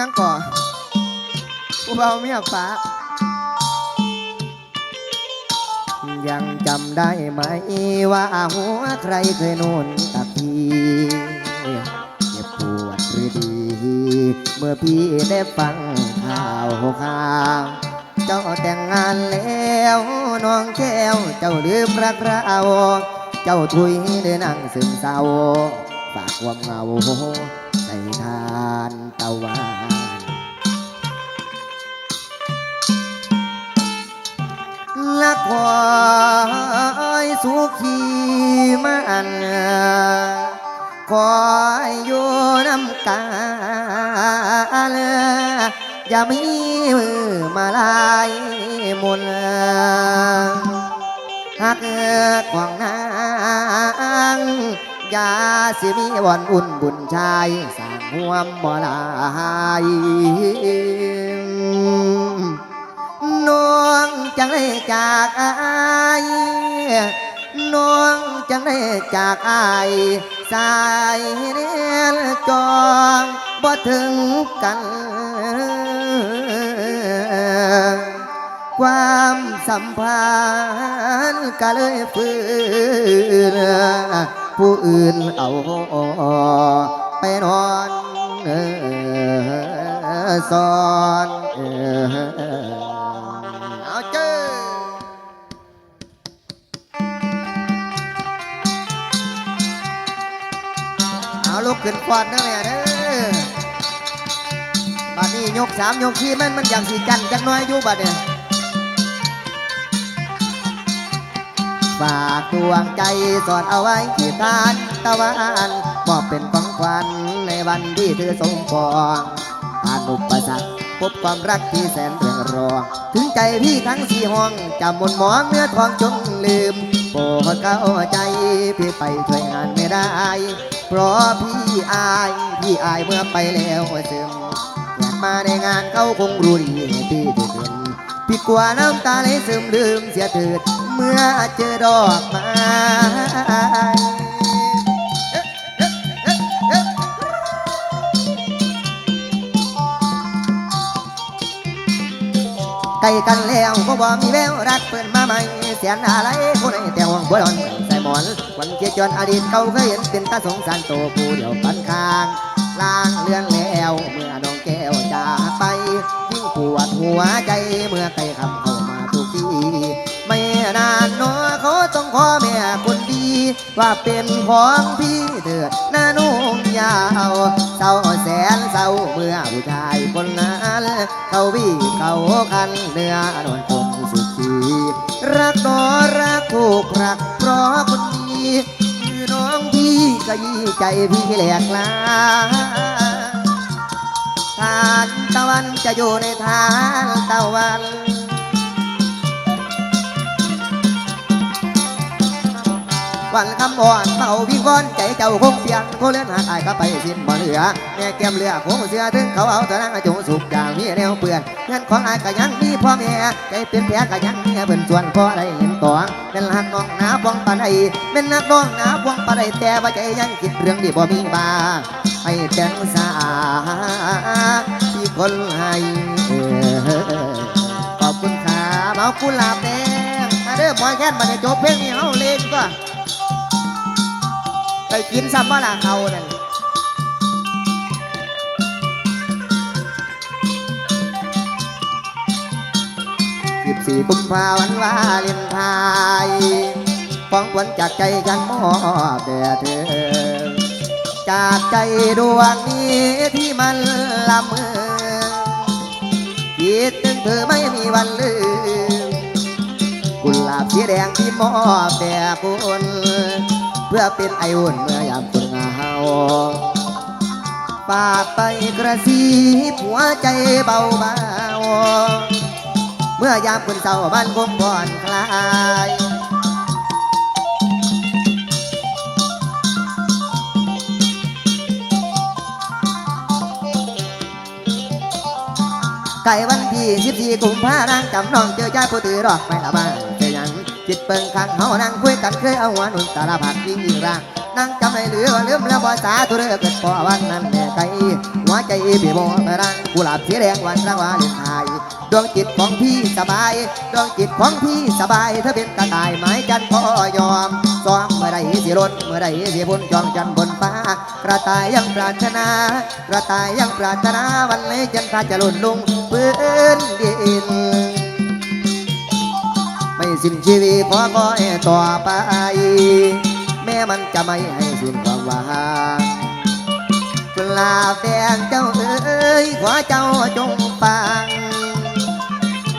ยังก่อผู้เบาเมียฟ้า ยังจำได้ไหมว่าหัวใครเคยนุ่นกับพี่เจ็บปวดหรือดี เมื่อพี่ได้ฟังข่าวข่าวเจ้าแต่งงานแล้วน้องแก้วเจ้าลืมรักเราเจ้าทุยได้นั่งซึมเศร้าฝากความเหงา ในทานตะวันและคอยสุขีมันคอยอยู่น้ำกาลอย่ามีมือมาลายมนหักของนาง ยาสิมีวันอุ่นบุญชายสร้างห่วมบ่ลายน้องจังได้จากอายน้องจังได้จากอายสายเนียนจองบ่ถึงกัน ความสัมพันธ์ก็เลยฟื้น ผู้อื่นเอาไปนอนเออซ้อนเอเอาเจอเอาลุกขึ้นฟอนนะแม่เด้อบัดนี้ยกสามยกที่มันมันอย่างสีกันจักน้อยอยู่บัดเนี่ย ฝากดวงใจสอดเอาไว้ที่ทานตะวันมอบเป็นของขวัญในวันที่เธอสมปองผ่านอุปสรรคพบความรักที่แสนเรืองรองถึงใจพี่ทั้งสี่ห้องจำมนหมองเนื้อทองจงลืมโปรดเข้าใจพี่ไปช่วยงานไม่ได้ เพราะพี่อายพี่อายเมื่อไปแล้วซึมแขกมาในงานเขาคงรู้ดีพี่ที่เกิน พี่กลัวน้ำตาไหลซึมลืมเสียเถิดเมื่อเจอดอกไม้ใกล้กันแล้วก็บอกมีแววรักเปิดมาใหม่เสียนอะไรคนไหนแต่ห่วงบัวดอนใส่หมอนวันเกียจอนอดีตเขาเคยเห็นเป็นตาสงสารโตผู้เดียวปันข้างล่างเลือนแล้วเมื่อน้องแก้ว วดหัวใจเมื่อใครคำเข้ามาทุกทีไม่นานเนอเขาต้องขอแม่คนดี ว่าเป็นของพี่เถิดหน้านุ่งยาวเศร้าแสนเศร้าเมื่อผู้ชายคนนั้นเขาวี่เขาคันเนื้อนวลคงสุขีรักนอรักถูกรักเพราะคนดีคือน้องพี่ก็ยี่ใจพี่แหลกลาทานตะ จะอยู่ในทานตะวัน วันคำอ่อนเมาวิงวอนใจเจ้าคงเพียงโคเล่นหาตายก็ไปสิ้นบ่เหลือแม่แก้มเลือคงเสือถึงเขาเอาแต่นางจงสุกอย่างมีแนวเปื่อนเงินของอายก็ยังมีพ่อแม่ใจเป็นแผลก็ยังมีเบิ่นส่วนพอได้เห็นตองเป็นหักน้องหนาพองปานใดเป็นนักน้องหนาพองปานใดแต่ว่าใจยังคิดเรื่องที่บ่มีบาให้แต่งสา คนให้ขอบคุณครับเอากุหลาบแดงมาเด้อหมอยแค้นมาเด้จบเพลงนี้เอาเล่นก็ไปกินซ้ำว่าละเขานั่นสิบสี่กุมภาวันวาเลนไทน์ฟ้องขวัญจากใจฉันมอบแด่เธอ จากใจดวงนี้ที่มันละเมอ คิดถึงเธอไม่มีวันลืม กุหลาบสีแดงที่มอบแด่คุณเพื่อเป็นไออุ่นเมื่อยามคุณเหงาฝากไปกระซีบหัวใจเบาเบาเมื่อยามคุณเศร้าบ้านคงบ่อนคลาย ไก่วันที่สิบสี่กุมภาพันธ์จำน้องเจอใจผู้ตือดอกไม่ละบ้านเจอยังจิตเปิงขังเฮานั่งคุยกันเคยเอาหัวหนุนตาลผักยิ่งยิ่งร่างนตั้งจำให้เหลือว่าลืมแล้วภาษาตัวเรือเกิดพอวันนั้นแม่ไกลหัวใจพี่โมกระรังกุหลาบสีแดงวันรักวาเลนไทน์ดวงจิตของพี่สบายดวงจิตของพี่สบายถ้าเป็นกระต่ายไม้จันทร์พอยอมซ้อมเมื่อใดสิรถเมื่อใดสิพ้นจองจันบนฟ้ากระต่ายยังปรารถนากระต่ายยังปรารถนาวันนี้จันทาจะหล่นลุง พื้นดิน ไม่สิ้นชีวิตขอคอยต่อไป แม้มันจะไม่ให้สิ้นความหวังกุลาแดงเจ้าเอ๋ยขอเจ้าจงฟัง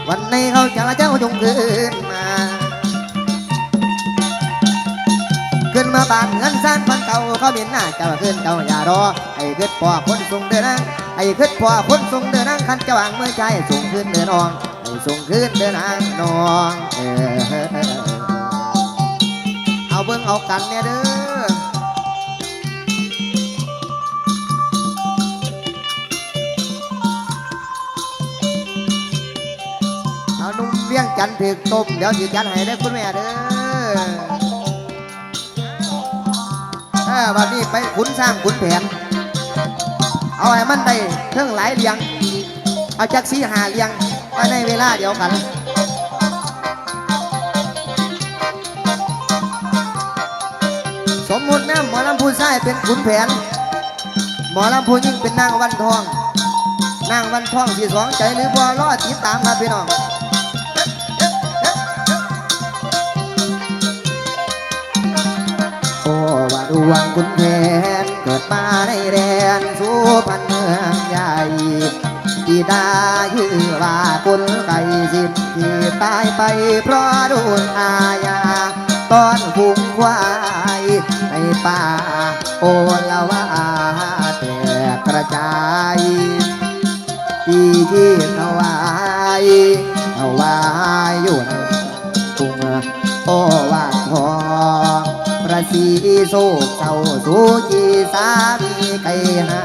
วันนี้เขาจะเจ้าจงคืนมาขึ้นมาบานเงินสั้นพันเก่าเขาเมียนหน้าเจ้าขึ้นเจ้าอย่ารอไอ้ขึ้นพอคนส่งเดิน ไอ้ขึ้นพอคนส่งเดินนั่งคันจะวางเมื่อใจส่งขึ้นเดินนองไอ้ส่งขึ้นเดินนางนองเออเอาเบิ่งเอากันเนี่ยเด้อเอานุ่มเลี้ยงจันทร์ถือต้มเดี๋ยวสิจันให้ได้คุณแม่เด้อเออวันนี้ไปขุนสร้างขุนแผน เอาให้มันได้เท่งหลายเลียง เอาจักสีหาเลียงไปในเวลาเดียวกันสมมุติแม่หมอลำพูชายเป็นขุนแผน หมอลำพูยิ่งเป็นนางวันทอง นางวันทองที่สองใจหรือบัวรอติดตามครับพี่น้องโอ้ว่าดวงคุณแผนเกิดมาในแดน พรรณเมืองใหญ่บิดายือว่าคนไก่สิ้นที่ตายไปเพราะโดนอาญาตอนพุงควายในป่าโอละวาแตกกระจายที่ที่ถวายถวายอยู่ในตุงโอวาทองประสีโศกเศร้าสูจีสามีไก่หา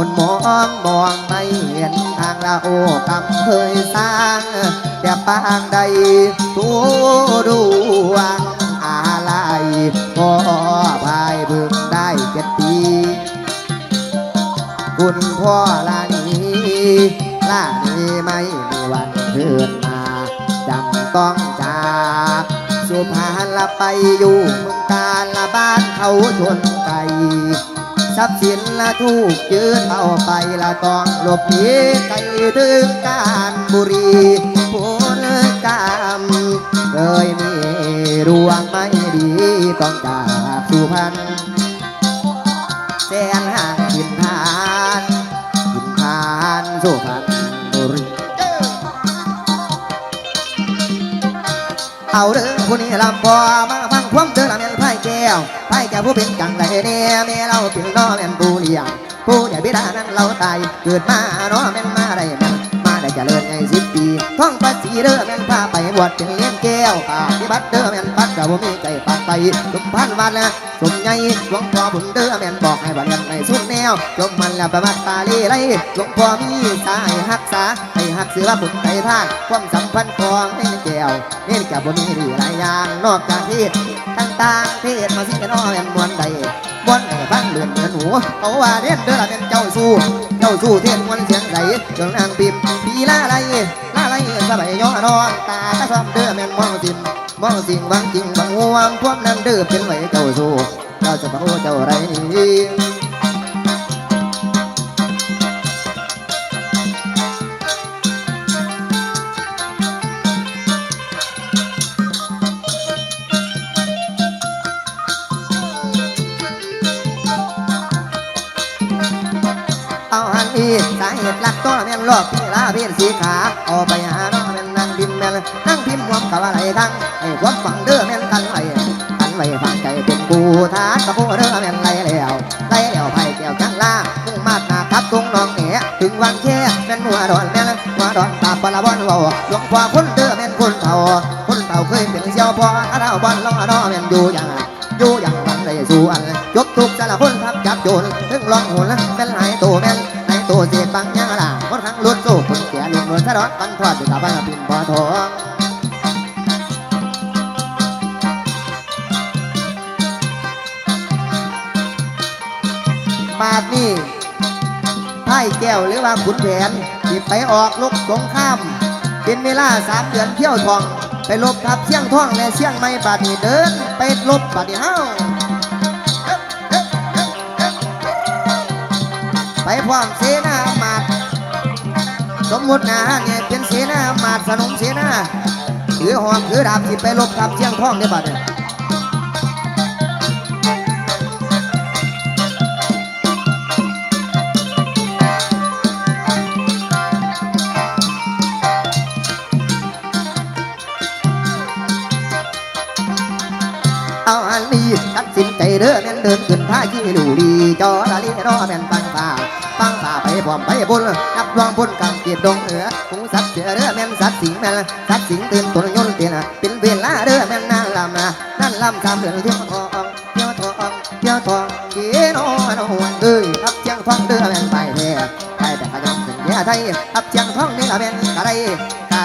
มนมองมองไม่เห็นทางละโอกำเคยสร้างแต่ปางใดทูดูวงอะไรก็พายเพิ่งได้เจ็ดปี คุณพ่อลานีลานีไม่มีวันเกิดมาจำต้องจากสุพรรณละไปอยู่เมืองการละบ้านเขาชนไก่ ทรัพย์สินละถูกยืนเอาไปละต้องหลบหนีไกลถึงการบุรีผู้เลิกกรรมเคยมีดวงไม่ดีต้องจากสุพรรณแสนห่างกินทานกินทานสุพรรณบุรีเอาเด้อผู้นี้ลำพอมาฟังความเด้อละแม่นไพ่แก้วไพ่แก้ว ผู้เป็นจังไรเนี่ยแม่เราเป็นน้อแม่นผู้เลี้ยงผู้ใหญ่บิดานั้นเราตายเกิดมาเนาะแม่นมาได้แม่นมาได้เจริญในสิบปีท่องภาษีเด้อแม่นพาไปบวชเป็นเลี้ยงแก้วปฏิบัติเด้อแม่นปัดกับบ่มีใจปากไปสมพันวันนะสมใหญ่หลวงพ่อบุญเด้อแม่นบอกให้บ่เงินในสุน วจงมันแล้วประมาทปาลีไรหลวงพ่อมีสายหักษาให้หักเสือบุญไก่ทางความสัมพันธ์ของเน่นแก้วเน่นแก้วบ่มีดีหลายอย่างนอกจากที่ต่างๆเทศมาสิกันอ้อแมนมวนใดมวนให้ฟังเดือนเหมือนหนูเขาว่าเด่นเด้อละเป็นเจ้าสู้เจ้าสู้เทศมวนเสียงใสจนนางปิมปีลาไรลาไรสบายย้อนอนตาตาซ้ำเด้อแม่นมองสินมองสิ่งบางจริงบางหวงพวกนั้นเด้อเป็นไหวเจ้าสู้เจ้าจะโอ้เจ้าไรนี่านกับ บาทนี่ไพ่แก้วหรือว่าขุนแผนที่ไปออกลบสงคราม เป็นเวลาสามเดือนเที่ยวทอง ไปลบทับเชียงท่องและเชียงใหม่บาดนี้เดิน ไปลบบาดนี้เฮ้าไปพร้อมเสนาอำมาตย์สมมุตินะเนี่ยเป็นเสนาอำมาตย์สนมเสนาถือหอกถือดาบที่ไปลบทับเชียงท่องได้บัดนี้ สินใจเด้อแม่นเดินขึ้นท่ายี่ลูดีจอละลีรอแม่นฟังฝ่าฟังฝ่าไปพร้อมไปบุญนับดวงบุญกำเกียรติดงเหนือคงสัตว์เสือเด้อแม่นสัตว์สิงแม่นสัตว์สิงตื่นตุนยนต์เตียนเป็นเวลาเด้อแม่นนางลำนะนั่นลำสามเดือนเที่ยวทองเที่ยวทองเที่ยวทองเกี่ยนอนวนเอ้ยทับเชียงทองเด้อแม่นไปแท้ไปแต่ขยำถึงแย่ไทยทับเชียงทองนี่ละแม่นกะไร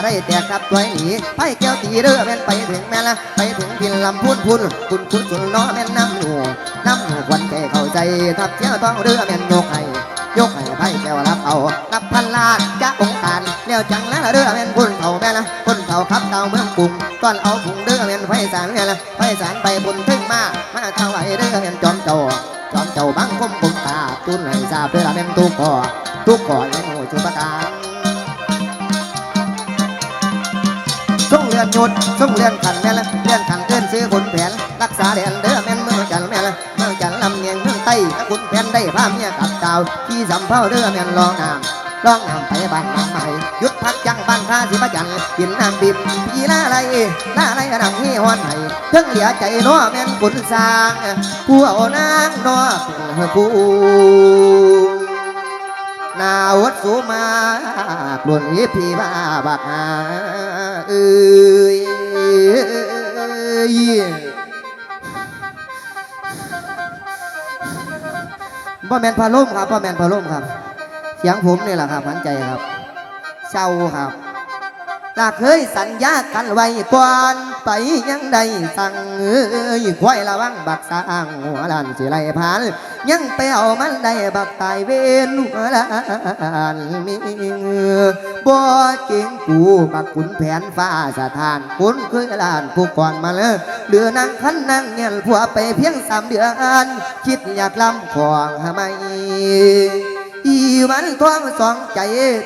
ได้แต่กลับตัวหนีไปแก้วตีเรือแม่นไปถึงแม่ละไปถึงพินลำพูนพูนคุณคุณสุนน้อแม่นน้ำหนูน้ำหนูควันแก่เข้าใจทับเที่ยวต้องเรือแม่นยกให้ยกให้ไปแก้วรับเอานับพันล้านจะองค์การแล้วจังแล้วเรือแม่นพุ่นเขาแม่ละพุ่นเขาขับเตาเมืองกรุงตอนเอาผงเรือแม่นไฟสารแม่ละไฟสารไปบุญถึงมามาเท่าไหร่เรือแม่นจอมโจจอมเจ้าบังคมบุญตาตุนให้ทราบเรือแม่นทุกก่อทุกก่อในหนูชุประกา เรือนหยุดส่งเรือนขันแม่ละเรือนขันเกินซื้อขุนแผนรักษาแดนเด้อแม่นเมืองจันแม่ละเมืองจันลำเนียงเมืองใต้ขุนแผนได้พาเมียกับดาวที่สำเภาเด้อแม่นรองน้ำรองน้ำไปบ้านนางใหม่หยุดพักจังบ้านท่าสิพระจันกินน้ำบิบพี่ลาไรลาไรดังที่ฮอนไห้เพิ่งเหลียใจน้อแม่นขุนสร้างผู้เอานางน้อเป็นผู้ นาวัดสูมากลุ่นยิพีบาบักหาเอ้ยบ่แมนพาล่มครับบ่แมนพาล่มครับเสียงผมนี่แหละครับหันใจครับเศร้าครับลาเคยสัญญากันไว้ก่อนไปยังใดสั่งเอ้ยควายระวังบักสร้างหัวลานสิไลพาน ยังไปเอามันได้บักตายเวนหัวลานมีบ่เก่งกูบักขุนแผนฟ้าสถานคุณคือลานผู้ก่อนมาเลยเดือนั่งคันนั่งเงี้ยผัวไปเพียงสามเดือน คิดอยากลำของทำไม อีวันท้องสองใจ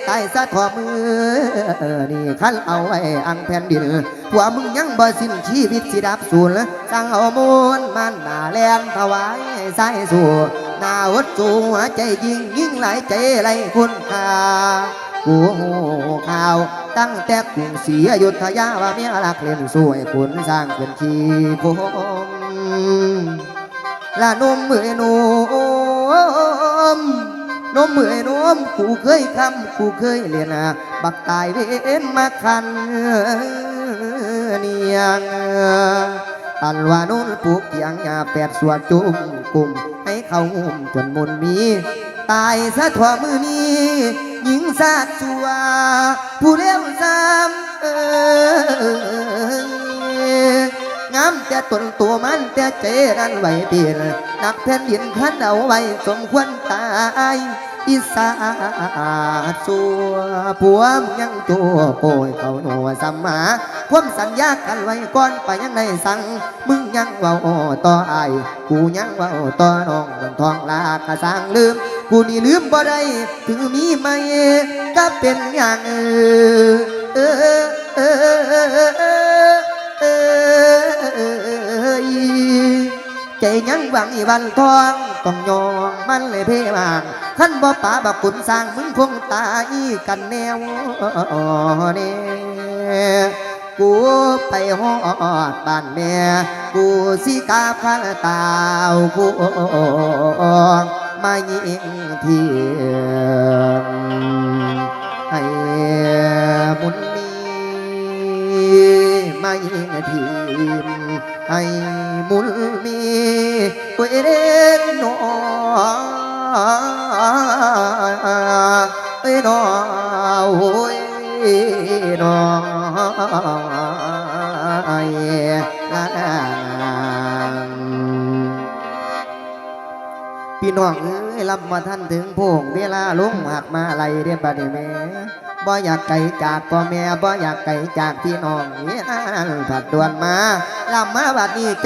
ตายซะทอมือ นี่คันเอาไว้อังแผ่นดินผัวมึงยังบ่สิ้นชีวิตสิดับสูญสั่งเอามูลมันหนาแลนถวายสายสู่หนาวัดสูหัวใจยิงยิ่งหลายใจไรคุณค่ากูหูข่าวตั้งแต่กรุงศรีอยุธยาว่าเมียรักเล่นสวยคุณสร้างเป็นชีพมละนมเมื่อยนม นมเมื่อยน้มกูเคยคำกูเคยเรียนบักตายเว้นมาคันเนียงอันว่านุ่นปลูกเทียงยาแปดสวดจุ่มกลุ่มให้เขางุ่มจนมุนมี ตายซะทั่วมือนี้หญิงสาดชัว ผู้เลี้ยวซ้ำเอองามแต่ตนตัวมันแต่เจรันไหวเตียน นักแผ่นดินขันเอาไว้สมควรตายอีสาสัวผัวมยังตัวโกยเขาหนัวสัมมาความสัญญากันไว้ก่อนไปยังได้สั่งมึงยังเว่าต่อไอายกูยังเว่าต่อน้องบนทองลากระสร้างลืม กูนี่ลืมบ่ได้ถึงมีไหมก็เป็นอย่างเออเออเออเออเออเออ ใจยังหวังอีวันทองต้องยองมันเลยเพมางขั้นบ่ป่าบักขุนสร้างมึงคงตายกันแนวเนี่กูไปหอดบ้านแม่กูสิกาพันตาวกูมายิงเทียนให้มุนมีมายิงทีมให้ มุนมีเวรนอเอ้นอโอยนอไอ้ลาพี่น้องเอ้ยรับมาท่านถึงโพงเวลาลุงหักมาไหลเรียบบัดนี้แม่บ่อยากไกลจากพ่อแม่บ่อยากไกลจากพี่น้องนี่นั่นผัดดวนมาลำมาบัดนี้เจ้า